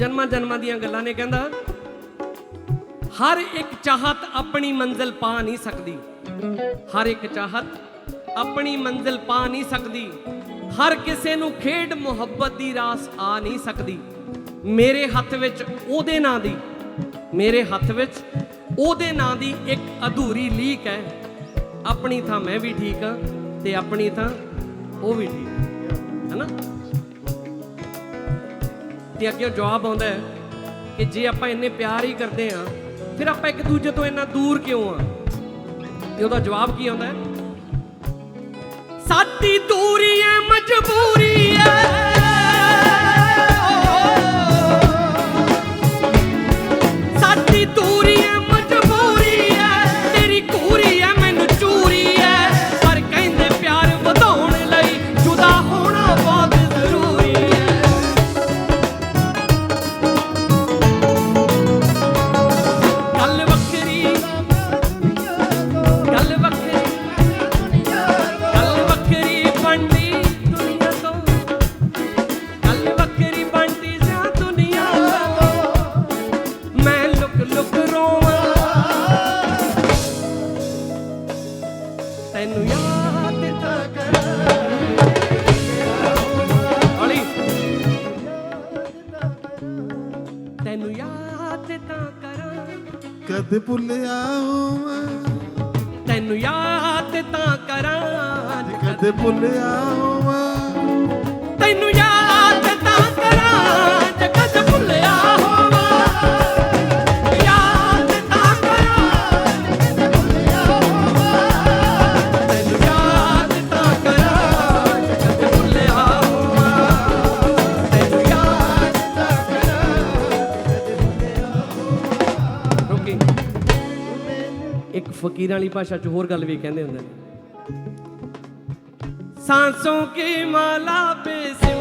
ਜਨਮਾਂ ਜਨਮਾਂ ਦੀਆਂ ਗੱਲਾਂ ਨੇ ਕਹਿੰਦਾ, ਹਰ ਇੱਕ ਚਾਹਤ ਆਪਣੀ ਮੰਜ਼ਿਲ ਪਾ ਨਹੀਂ ਸਕਦੀ। ਹਰ ਇੱਕ ਚਾਹਤ ਆਪਣੀ ਮੰਜ਼ਿਲ ਪਾ ਨਹੀਂ ਸਕਦੀ। ਹਰ ਕਿਸੇ ਨੂੰ ਖੇਡ ਮੁਹੱਬਤ ਦੀ ਰਾਸ ਆ ਨਹੀਂ ਸਕਦੀ। ਮੇਰੇ ਹੱਥ ਵਿੱਚ ਉਹਦੇ ਨਾਂ ਦੀ, ਮੇਰੇ ਹੱਥ ਵਿੱਚ ਉਹਦੇ ਨਾਂ ਦੀ ਇੱਕ ਅਧੂਰੀ ਲੀਕ ਹੈ। ਆਪਣੀ ਥਾਂ ਮੈਂ ਵੀ ਠੀਕ ਹਾਂ ਤੇ ਆਪਣੀ ਥਾਂ ਉਹ ਵੀ ਠੀਕ ਹੈ। ਹੈਨਾ? ਤੇ ਅੱਗੇ ਜਵਾਬ ਆਉਂਦਾ ਹੈ ਕਿ ਜੇ ਆਪਾਂ ਇੰਨੇ ਪਿਆਰ ਹੀ ਕਰਦੇ ਆ ਫਿਰ ਆਪਾਂ ਇੱਕ ਦੂਜੇ ਤੋਂ ਇੰਨਾ ਦੂਰ ਕਿਉਂ ਆ ਤੇ ਉਹਦਾ ਜਵਾਬ ਕੀ ਆਉਂਦਾ ਹੈ? ਸਾਡੀ ਦੂਰੀ ਐ ਮਜਬੂਰੀ ਤੈਨੂੰ ਯਾਦ ਤਾਂ ਕਰਾਂ ਹੌਲੀ ਤੈਨੂੰ ਯਾਦ ਤਾਂ ਕਰਾਂ ਕਦ ਭੁੱਲਿਆ ਹੋਵਾਂ? ਤੈਨੂੰ ਯਾਦ ਤਾਂ ਕਰਾਂ ਕਦ ਭੁੱਲਿਆ ਹੋਵਾਂ? ਤੈਨੂੰ ਯਾਦ ਤਾਂ ਕਰਾਂ ਫਕੀਰਾਂ ਵਾਲੀ ਭਾਸ਼ਾ ਚ ਹੋਰ ਗੱਲ ਵੀ ਕਹਿੰਦੇ ਹੁੰਦੇ ਨੇ सांसों की माला पे सिमरन